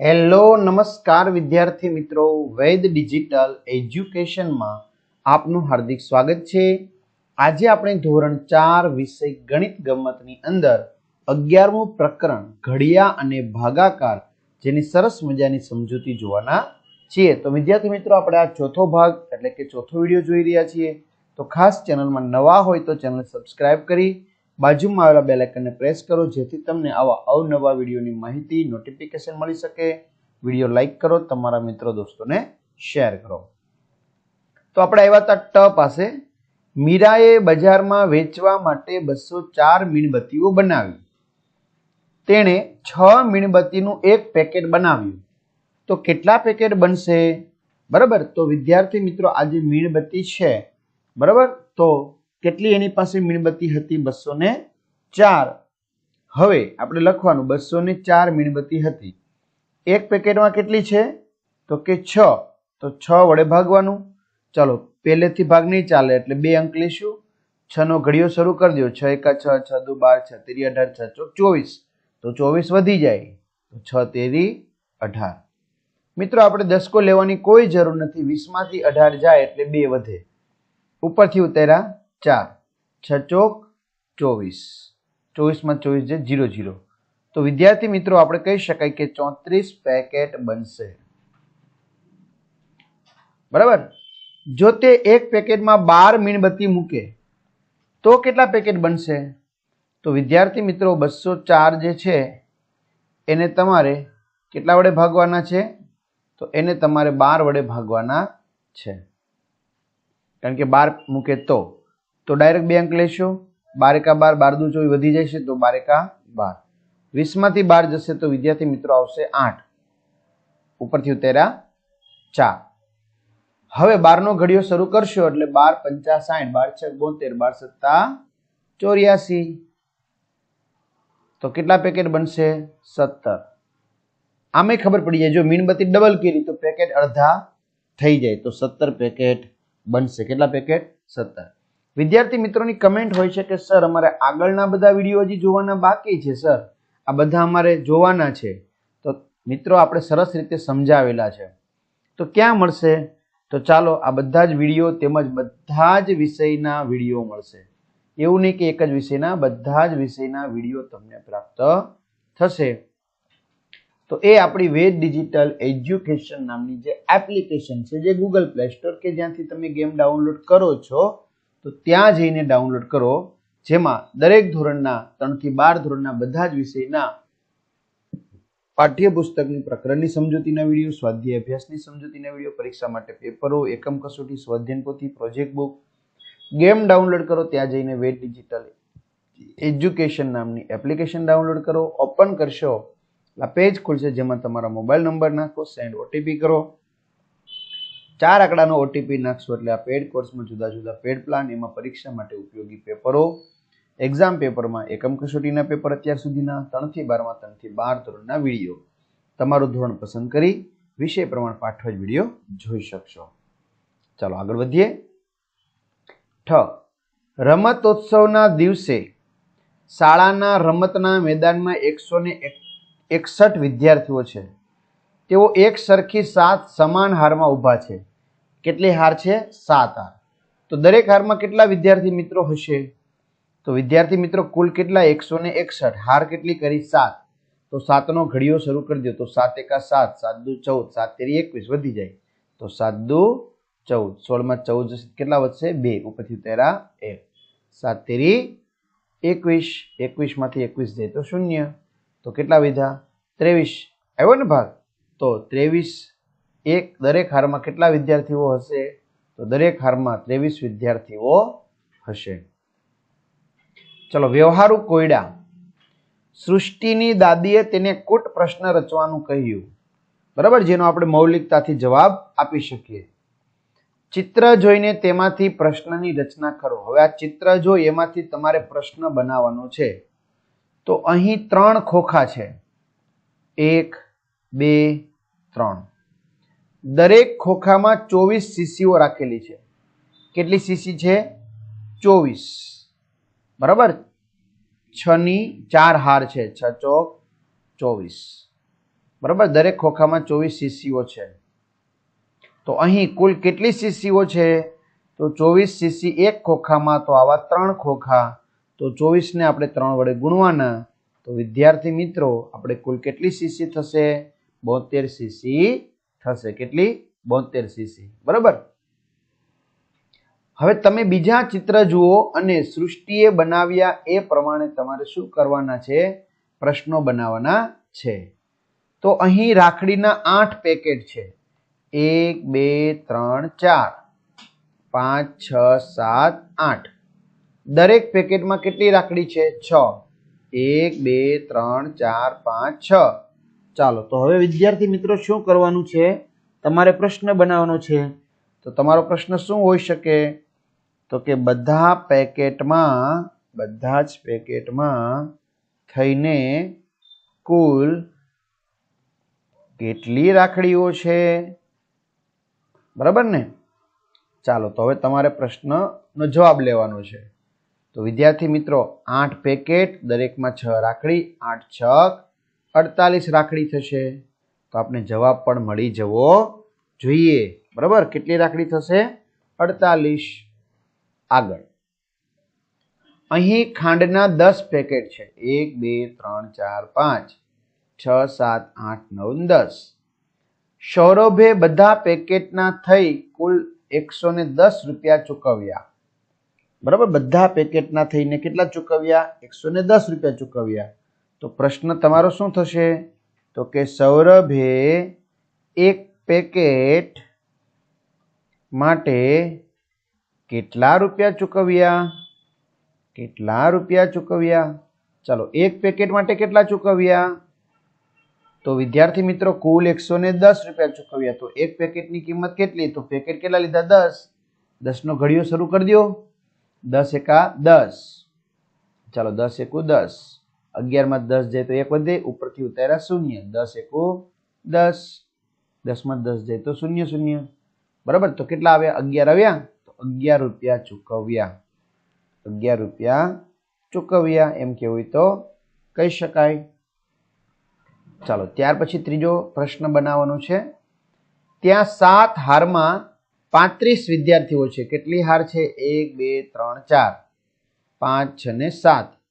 Hello, નમસ્કાર વિદ્યાર્થી મિત્રો. વૈદ ડિજિટલ એજ્યુકેશનમાં આપનું હાર્દિક સ્વાગત છે. આજે આપણે ધોરણ ચાર વિષય ગણિત ગમતની અંદર અગિયારમું પ્રકરણ ઘડિયા અને ભાગાકાર જેની સરસ મજાની સમજૂતી જોવાના છીએ. તો વિદ્યાર્થી મિત્રો, આપણે આ ચોથો ભાગ એટલે કે ચોથો વીડિયો જોઈ રહ્યા છીએ. તો ખાસ ચેનલમાં નવા હોય તો ચેનલ સબસ્ક્રાઇબ કરી બાજુમાં આવેલા બેલ આઇકનને પ્રેસ કરો, જેથી તમને આવા અવનવા વિડીયોની માહિતી નોટિફિકેશન મળી શકે. વીડિયો લાઇક કરો, તમારા મિત્રો દોસ્તોને શેર કરો. તો આપણે આવ્યા હતા ટ પાસે. મીરાએ બજારમાં વેચવા માટે બસો ચાર મીણબત્તીઓ બનાવી. તેણે છ મીણબત્તીનું એક પેકેટ બનાવ્યું. તો કેટલા પેકેટ બનશે? બરાબર? તો વિદ્યાર્થી મિત્રો, આજે મીણબત્તી છે. બરાબર? તો કેટલી એની પાસે મીણબત્તી હતી? બસો ને ચાર. હવે આપણે લખવાનું બસો ને ચાર મીણબત્તી હતી. એક પેકેટમાં કેટલી છે? તો કે છ. તો છ વડે ભાગવાનું. ચાલો, પહેલેથી ભાગ નહીં ચાલે, એટલે બે અંક લઈશું છ નો ઘડિયો શરૂ કરી દો. છ, એકા, છ છ, દુ, બાર, છ, તેરી, અઢાર, છ, ચોક, ચોવીસ. તો ચોવીસ વધી જાય. તો છ, તેરી, અઢાર. મિત્રો, આપણે દસકો લેવાની કોઈ જરૂર નથી. વીસમાંથી અઢાર જાય એટલે બે વધે. ઉપરથી ઉતર્યા. ચાર, છ ચોક, ચોવીસ. ચોવીસમાં ચોવીસ જે જીરો જીરો. તો વિદ્યાર્થી મિત્રો, આપણે કહી શકાય કે ચોત્રીસ પેકેટ બનશે. બરાબર? જો તે એક પેકેટમાં બાર મીણબત્તી મૂકે, તો કેટલા પેકેટ બનશે? તો વિદ્યાર્થી મિત્રો, બસો ચાર જે છે, એને તમારે કેટલા વડે ભાગવાના છે? તો એને તમારે બાર વડે ભાગવાના છે. કારણ કે બાર મૂકે તો. તો ડાયરેક્ટ બે અંક લેશો. બારેકા બાર બાર દુ ચોવીસ વધી જશે તો બાર એકા બાર. વીસમાંથી બાર જશે તો વિદ્યાર્થી મિત્રો આવશે આઠ. ઉપરથી ઉતેરા ચાર. હવે બારનો ઘડિયો શરૂ કરશો એટલે બાર પંચા સાઠ બાર છ બોતેર, બાર સત્તા ચોર્યાસી. તો કેટલા પેકેટ બનશે? સત્તર. આમે ખબર પડી જાય, જો મીણબત્તી ડબલ કરી તો પેકેટ અડધા થઈ જાય, તો સત્તર પેકેટ બનશે. કેટલા પેકેટ? સત્તર. વિદ્યાર્થી મિત્રોની કમેન્ટ હોય છે કે સર અમારે આગળના બધા વીડિયો હજી જોવાના બાકી છે સર આ બધા અમારે જોવાના છે. તો મિત્રો, આપણે સરસ રીતે સમજાવેલા છે. તો ક્યાં મળશે? તો ચાલો, આ બધા જ વીડિયો તેમજ બધા જ વિષયના વીડિયો મળશે. એવું નહીં કે એક જ વિષયના, બધા જ વિષયના વીડિયો તમને પ્રાપ્ત થશે. તો એ આપણી વેદ ડિજિટલ એજ્યુકેશન નામની જે એપ્લિકેશન છે, જે ગૂગલ પ્લે સ્ટોર કે જ્યાંથી તમે ગેમ ડાઉનલોડ કરો છો તો ત્યાં જઈને ડાઉનલોડ કરો, જેમાં દરેક ધોરણના ત્રણથી બાર ધોરણના બધા જ વિષયના પાઠ્યપુસ્તકની પ્રકરણની સમજૂતીના વીડિયો, સ્વાધ્યાય અભ્યાસની સમજૂતીના વીડિયો, પરીક્ષા માટે પેપરો, એકમ કસોટી, સ્વાધ્યાયન પોથી પ્રોજેક્ટ બુક ગેમ ડાઉનલોડ કરો, ત્યાં જઈને વેદ ડિજિટલ એજ્યુકેશન નામની એપ્લિકેશન ડાઉનલોડ કરો ઓપન કરશો, આ પેજ ખુલશે જેમાં તમારા મોબાઈલ નંબર નાખો સેન્ડ ઓટીપી કરો. ચાર આંકડાનો ઓટીપી નાખશો એટલે આ પેડ કોર્સમાં જુદા જુદા પેડ પ્લાન એમાં પરીક્ષા માટે ઉપયોગી પેપરો એક્ઝામ પેપરમાં એકમ કસોટીના પેપર અત્યાર સુધીના, ત્રણથી બારમાં, ત્રણથી બાર ધોરણના વીડિયો. તમારું ધોરણ પસંદ કરી વિષય પ્રમાણ પાઠવા વીડિયો જોઈ શકશો. ચાલો આગળ વધીએ. ઠ. રમતોત્સવના દિવસે શાળાના રમતના મેદાનમાં એકસો ને એકસઠ વિદ્યાર્થીઓ છે. તેઓ એક સરખી સાત સમાન હારમાં ઊભા છે. કેટલી હાર છે? સાત હાર. તો દરેક હારમાં કેટલા વિદ્યાર્થી મિત્રો હશે? તો વિદ્યાર્થી મિત્રો, કુલ કેટલા? એકસો ને એકસઠ. હાર કેટલી કરી? સાત. તો સાતનો ઘડિયો શરૂ કરી દો. તો સાત એકા સાત સાત દુ ચૌદ, સાત તેરી એકવીસ વધી જાય. તો સાત દુ ચૌદ. સોળમાં ચૌદ કેટલા વધશે? બે. ઉપરથી તેરા એક. સાત તેરી એકવીસ. એકવીસમાંથી એકવીસ જાય તો શૂન્ય. તો કેટલા વિધા ત્રેવીસ. આવ્યો ને ભાગ? તો ત્રેવીસ એક દરેક હારમાં કેટલા વિદ્યાર્થીઓ હશે? તો દરેક હારમાં ત્રેવીસ વિદ્યાર્થીઓ હશે. ચલો, વ્યવહારુ કોયડા. સૃષ્ટિની દાદીએ તેને કૂટ પ્રશ્ન રચવાનું કહ્યું. બરાબર? જેનો આપણે મૌલિકતાથી જવાબ આપી શકીએ. ચિત્ર જોઈને તેમાંથી પ્રશ્નની રચના કરો. હવે આ ચિત્ર જોઈ એમાંથી તમારે પ્રશ્ન બનાવવાનો છે, તો અહીં ત્રણ ખોખા છે. એક બે, ત્રણ. દરેક ખોખામાં ચોવીસ સીસીઓ રાખેલી છે. કેટલી સીસી છે? ચોવીસ. બરાબર? છની ચાર હાર છે. છ ચોક ચોવીસ. બરાબર? દરેક ખોખામાં ચોવીસ સીસીઓ છે. તો અહીં કુલ કેટલી સીસીઓ છે? તો ચોવીસ સીસી એક ખોખામાં, તો આવા ત્રણ ખોખા. તો ચોવીસને આપણે ત્રણ વડે ગુણવાના. તો વિદ્યાર્થી મિત્રો, આપણે કુલ કેટલી સીસી થશે? બોતેર સીસી થશે. કેટલી? બોતેર સીસી બરાબર? હવે તમે બીજા ચિત્ર જુઓ અને સૃષ્ટિએ બનાવ્યા એ પ્રમાણે તમારે શું કરવાના છે? પ્રશ્નો બનાવવાના છે. તો અહીં રાખડીના આઠ પેકેટ છે. એક, બે, ત્રણ, ચાર. પાંચ, છ, સાત, આઠ. દરેક પેકેટમાં કેટલી રાખડી છે? છ. એક, બે, ત્રણ, ચાર, પાંચ, છ. ચાલો, તો હવે વિદ્યાર્થી મિત્રો શું કરવાનું છે? તમારે પ્રશ્ન બનાવવાનો છે. તો તમારો પ્રશ્ન શું હોઈ શકે? તો કે બધા પેકેટમાં, બધા જ પેકેટમાં થઈને કુલ કેટલી રાખડીઓ છે? બરાબર ને? ચાલો, તો હવે તમારે પ્રશ્નનો જવાબ લેવાનો છે. તો વિદ્યાર્થી મિત્રો, આઠ પેકેટ, દરેકમાં છ રાખડી, આઠ છક અડતાલીસ રાખડી થશે. તો આપણે જવાબ પણ મળી જવો જોઈએ. બરાબર? કેટલી રાખડી થશે? અડતાલીસ આગળ. અહીં ખાંડના દસ પેકેટ છે. એક, બે, ત્રણ, ચાર, પાંચ, છ, સાત, આઠ, નવ, દસ. સૌરભે બધા પેકેટના થઈ કુલ એકસો ને દસ રૂપિયા ચૂકવ્યા. બરાબર? બધા પેકેટના થઈને કેટલા ચૂકવ્યા? એકસો ને દસ રૂપિયા ચૂકવ્યા. તો પ્રશ્ન તમારો શું થશે? તો કે સૌરભે એક પેકેટ માટે કેટલા રૂપિયા ચૂકવ્યા? કેટલા રૂપિયા ચૂકવ્યા? ચાલો, એક પેકેટ માટે કેટલા ચૂકવ્યા? તો વિદ્યાર્થી મિત્રો, કુલ એકસો ને દસ રૂપિયા ચૂકવ્યા. તો એક પેકેટની કિંમત કેટલી? તો પેકેટ કેટલા લીધા? દસ. દસનો ઘડિયો શરૂ કરી દો દસ એકા દસ. ચાલો, દસ એકુ દસ. અગિયારમાં દસ જાય તો એક વધે, ઉપરથી ઉતાર્યા શૂન્ય. દસ એકુ દસ. દસમાં દસ જાય તો શૂન્ય શૂન્ય. બરાબર? તો કેટલા આવ્યા? અગિયાર આવ્યા? તો અગિયાર રૂપિયા ચૂકવ્યા. અગિયાર રૂપિયા ચૂકવ્યા. એમ કેવું તો કહી શકાય. ચાલો, ત્યાર પછી ત્રીજો પ્રશ્ન બનાવવાનો છે. ત્યાં સાત હારમાં પાંત્રીસ વિદ્યાર્થીઓ છે. કેટલી હાર છે? એક, બે, ત્રણ, ચાર. પાંચ છ ને સાત.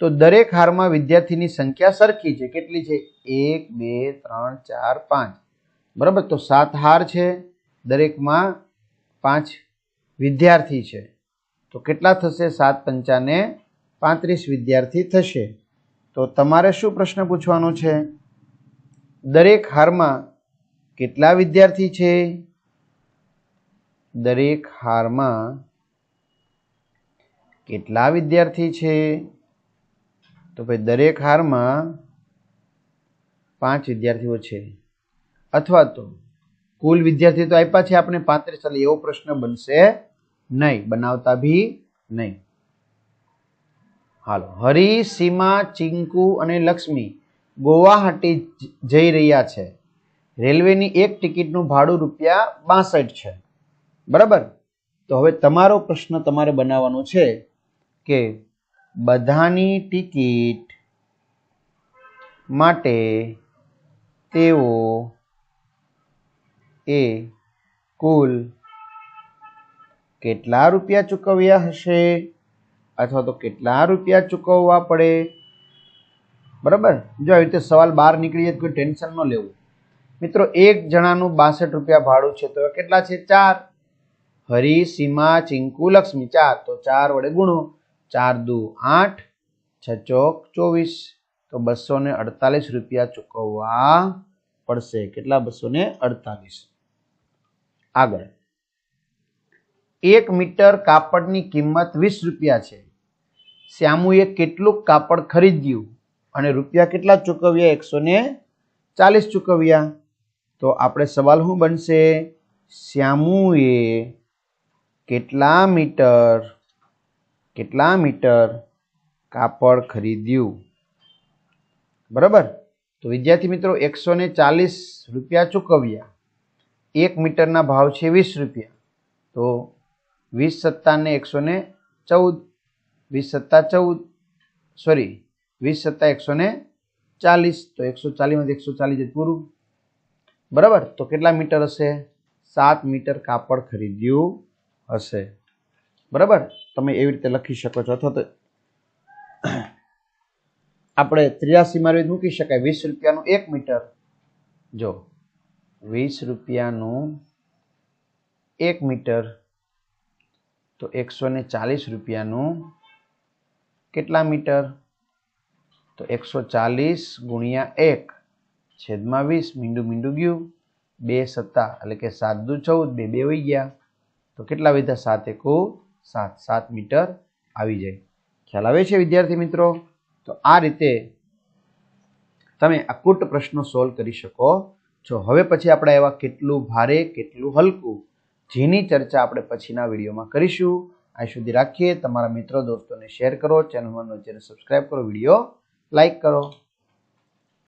તો દરેક હારમાં વિદ્યાર્થીની સંખ્યા સરખી છે. કેટલી છે? એક, બે, ત્રણ, ચાર, પાંચ. બરાબર? તો સાત હાર છે. દરેકમાં પાંચ વિદ્યાર્થી છે. તો કેટલા થશે? સાત પંચાને પાંત્રીસ વિદ્યાર્થી થશે. તો તમારે શું પ્રશ્ન પૂછવાનો છે? દરેક હારમાં કેટલા વિદ્યાર્થી છે? દરેક હારમાં કેટલા વિદ્યાર્થી છે? તો ભાઈ દરેક હારમાં પાંચ વિદ્યાર્થીઓ છે. અથવા તો કુલ વિદ્યાર્થી તો આપ્યા છે આપણે પાંત્રીસ, એટલે એવો પ્રશ્ન બનશે નહીં, બનાવતા બી નહીં. હાલો, હરિ, સીમા, ચિંકુ અને લક્ષ્મી ગુવાહાટી જઈ રહ્યા છે. રેલવેની એક ટિકિટનું ભાડું રૂપિયા બાસઠ છે. બરાબર? તો હવે તમારો પ્રશ્ન તમારે બનાવવાનો છે કે બધાની ટિકિટ માટે તેઓ એ કુલ કેટલા રૂપિયા ચૂકવ્યા હશે? અથવા તો કેટલા રૂપિયા ચૂકવવા પડે? બરાબર? જો આવી રીતે સવાલ બહાર નીકળી જાય કોઈ ટેન્શન ન લેવું. મિત્રો, એક જણાનું બાસઠ રૂપિયા ભાડું છે, તો કેટલા છે? ચાર. હરી, સીમા, ચિંકુ, લક્ષ્મી, ચાર. તો ચાર વડે ગુણો. ચાર દુ આઠ, છ ચોક ચોવીસ. તો બસો ને અડતાલીસ રૂપિયા ચૂકવવા પડશે. કેટલા બસો ને અડતાલીસ. આગળ. એક મીટર કાપડની કિંમત વીસ રૂપિયા છે. શ્યામુએ કેટલું કાપડ ખરીદ્યું અને રૂપિયા કેટલા ચૂકવ્યા? એકસો ને ચાલીસ ચૂકવ્યા. તો આપણે સવાલ શું બનશે? શ્યામુએ કેટલા મીટર કેટલા મીટર કાપડ ખરીદ્યું? બરાબર? તો વિદ્યાર્થી મિત્રો, એકસો ને ચાલીસ રૂપિયા ચૂકવ્યા. એક મીટરના ભાવ છે વીસ રૂપિયા. તો વીસ સત્તાને એકસો ને ચૌદ, વીસ સત્તા ચૌદ, સોરી, વીસ સત્તા એકસો ને ચાલીસ. તો એકસો ચાલીસમાંથી એકસો ચાલીસ પૂરું. બરાબર? તો કેટલા મીટર હશે? સાત મીટર કાપડ ખરીદ્યું હશે. બરાબર? તમે એવી રીતે લખી શકો છો. અથવા તો આપણે ત્રિયાસી મારવી મૂકી શકાય. વીસ રૂપિયાનું એક મીટર. જો, વીસ રૂપિયાનું એક મીટર. તો એકસો ને ચાલીસ રૂપિયાનું કેટલા મીટર? તો એકસો ચાલીસ ગુણ્યા એક છેદમાં વીસ મીંડું મીંડું ગયું. બે સત્તા એટલે કે સાત દુ ચૌદ, બે બે વહી ગયા. તો કેટલા વધ્યા સાત એકુ સાત સાત મીટર આવી જાય. ખ્યાલ આવે છે વિદ્યાર્થી મિત્રો? તો આ રીતે તમે અકૂટ પ્રશ્નો સોલ્વ કરી શકો છો. હવે પછી આપણે એવા કેટલું ભારે, કેટલું હલકું જેની ચર્ચા આપણે પછીના વિડીયોમાં કરીશું. આ સુધી રાખીએ. તમારા મિત્રો, દોસ્તોને શેર કરો. ચેનલમાં ચેનલ સબસ્ક્રાઈબ કરો. વીડિયો લાઈક કરો.